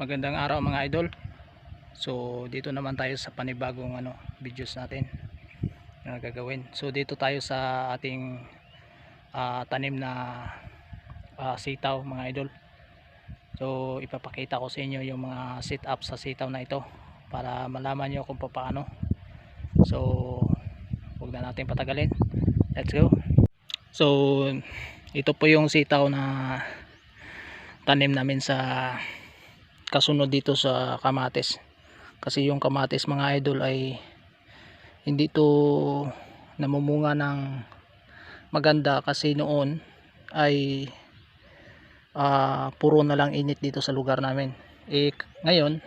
Magandang araw mga idol. So dito naman tayo sa panibagong ano videos natin na gagawin. So dito tayo sa ating ah, tanim na ah, sitaw mga idol. So ipapakita ko sa inyo yung mga sit up sa sitaw na ito para malaman nyo kung paano. So huwag na natin patagalin. Let's go. So ito po yung sitaw na tanim namin sa kasunod dito sa kamatis. Kasi yung kamatis mga idol ay hindi to namumunga ng maganda kasi noon ay ah, puro na lang init dito sa lugar namin. Eh ngayon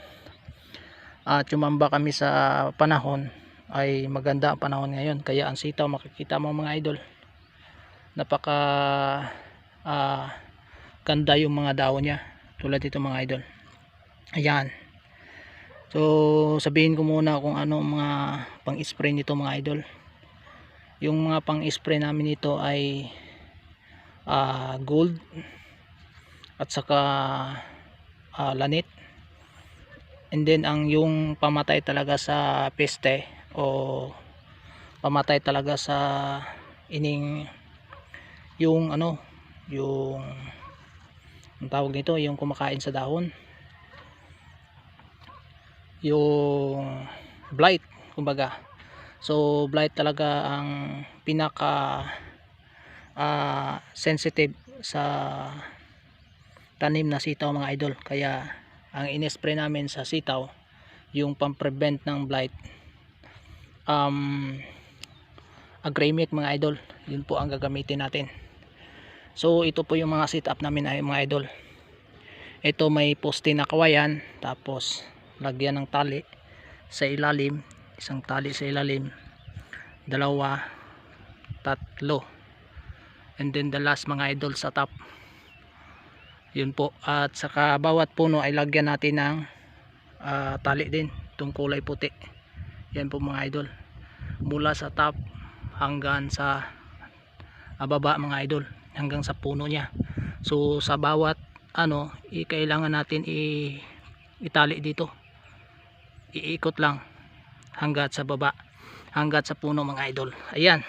at tumamba kami sa panahon ay maganda ang panahon ngayon. Kaya ang sitaw makikita mo mga idol napaka ah, ganda yung mga dahon niya. Tulad dito mga idol ayan. So sabihin ko muna kung ano mga pang spray nito mga idol. Yung mga pang spray namin nito ay ah, gold at saka ah, lanit. And then ang yung pamatay talaga sa peste o pamatay talaga sa ining yung ano yung ang tawag nito yung kumakain sa dahon yung blight kumbaga. So blight talaga ang pinaka ah, sensitive sa tanim na sitaw mga idol. Kaya ang inispray namin sa sitaw yung pang-prevent ng blight um, agremic mga idol. Yun po ang gagamitin natin. So ito po yung mga sit up namin ay mga idol. Ito may poste na kawayan tapos lagyan ng tali sa ilalim isang tali sa ilalim. Dalawa tatlo. And then the last mga idol sa top. Yun po. At saka bawat puno ay lagyan natin ng ah, tali din itong kulay puti. Yan po mga idol. Mula sa top hanggang sa ah, baba mga idol hanggang sa puno niya. So sa bawat ano kailangan natin i itali dito iikot lang hanggat sa baba hanggat sa puno mga idol. Ayan.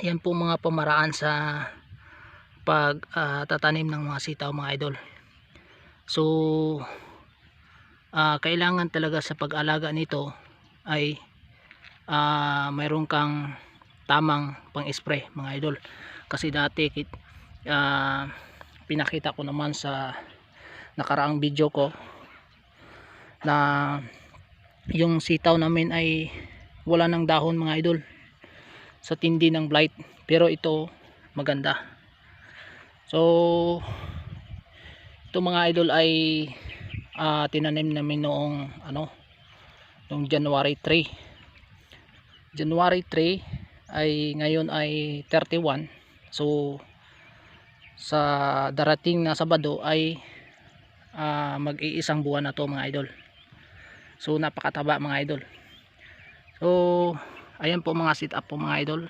Ayan po mga pamaraan sa pag ah, tatanim ng mga sitaw mga idol. So ah, kailangan talaga sa pag-alaga nito ay ah, mayroon kang tamang pang spray mga idol. Kasi dati ah, pinakita ko naman sa nakaraang video ko na yung sitaw namin ay wala ng dahon mga idol sa tindi ng blight. Pero ito maganda. So ito mga idol ay ah, tinanim namin noong ano noong January 3 January 3 ay ngayon ay 31 so sa darating na Sabado ay ah, mag-iisang buwan na to mga idol so napakataba mga idol. So ayan po mga sit up po mga idol.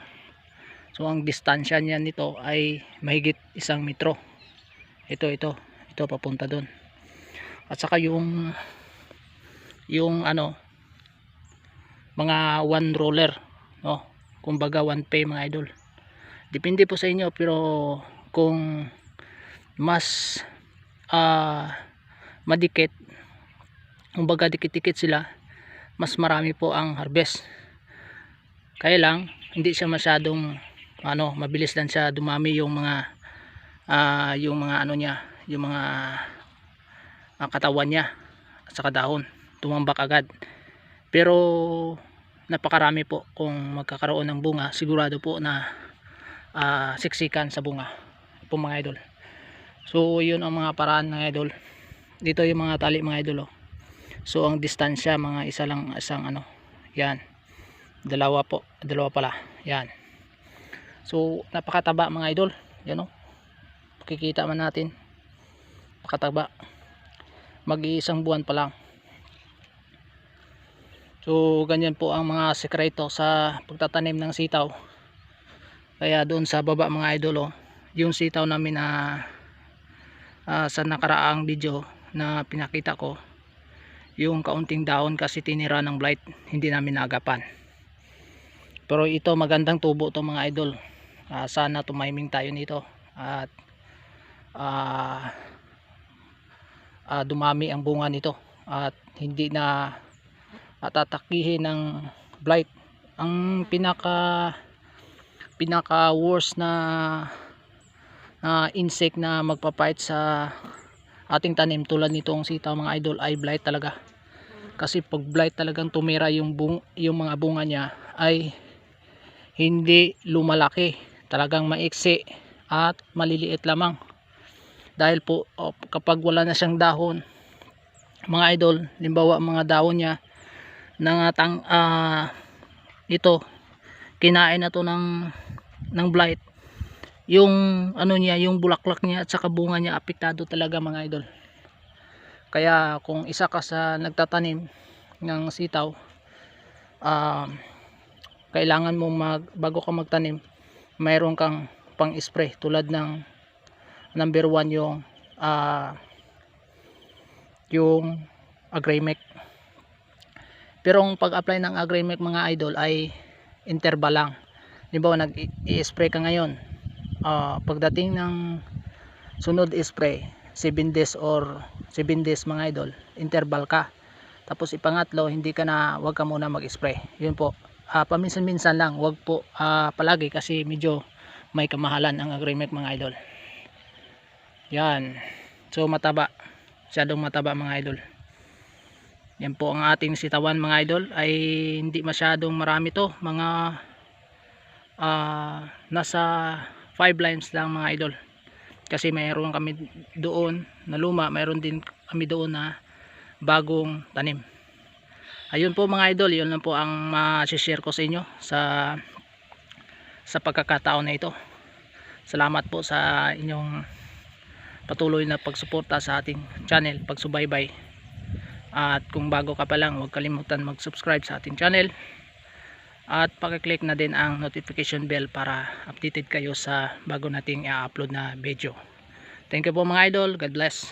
So ang distansya niyan nito ay mahigit isang metro. Ito ito. Ito papunta doon at saka yung yung ano mga one roller no? Kumbaga one pay mga idol. Depende po sa inyo pero kung mas ah madikit kumbaga dikit-dikit sila. Mas marami po ang harvest. Kaya lang hindi siya masyadong ano mabilis lang siya dumami yung mga ah, yung mga ano niya yung mga ah, katawan niya at saka dahon. Tumambak agad. Pero napakarami po kung magkakaroon ng bunga. Sigurado po na ah, siksikan sa bunga po mga idol. So yun ang mga paraan mga idol. Dito yung mga tali mga idol oh. So ang distansya mga isa lang isang ano yan. Dalawa po dalawa pala yan. So napakataba mga idol. Yan oh. Makikita man natin. Nakataba mag-iisang buwan pa lang. So ganyan po ang mga sekreto sa pagtatanim ng sitaw. Kaya doon sa baba mga idol oh, yung sitaw namin na ah, sa nakaraang video na pinakita ko yung kaunting dahon kasi tinira ng blight hindi namin naagapan. Pero ito magandang tubo to mga idol. Ah, sana tumiming tayo nito at ah ah, dumami ang bunga nito at hindi na atatakihin ng blight. Ang pinaka pinaka worst na na insect na magpapait sa ating tanim tulad nitong sitaw mga idol ay blight talaga. Kasi pag blight talagang tumira yung, bung, yung mga bunga niya ay hindi lumalaki. Talagang maiksi at maliliit lamang. Dahil po oh, kapag wala na siyang dahon mga idol limbawa mga dahon niya nangatang ah ito kinain na to ng ng blight yung ano niya yung bulaklak niya at saka bunga niya apektado talaga mga idol. Kaya kung isa ka sa nagtatanim ng sitaw ah kailangan mo mag bago ka magtanim mayroon kang pang spray tulad ng number 1 yung ah yung agrimec pero ang pag-apply ng agrimec mga idol ay interval lang ba nag-i-spray ka ngayon ah, pagdating ng sunod spray 7 days or 7 days mga idol interval ka. Tapos ipangatlo hindi ka na wag ka muna mag-spray. Yun po. Ah, paminsan-minsan lang wag po ah, palagi kasi medyo may kamahalan ang agrimec mga idol. Yan. So mataba. Masyadong mataba mga idol. Yan po ang ating sitawan mga idol. Ay hindi masyadong marami to mga ah, nasa 5 lines lang mga idol. Kasi mayroon kami doon na luma mayroon din kami doon na bagong tanim. Ayun po mga idol yun lang po ang ma-share ko sa inyo sa sa pagkakataon na ito. Salamat po sa inyong patuloy na pagsuporta sa ating channel pagsubaybay. At kung bago ka pa lang huwag kalimutan mag subscribe sa ating channel at pakiclick na din ang notification bell para updated kayo sa bago nating i-upload na video. Thank you po mga idol. God bless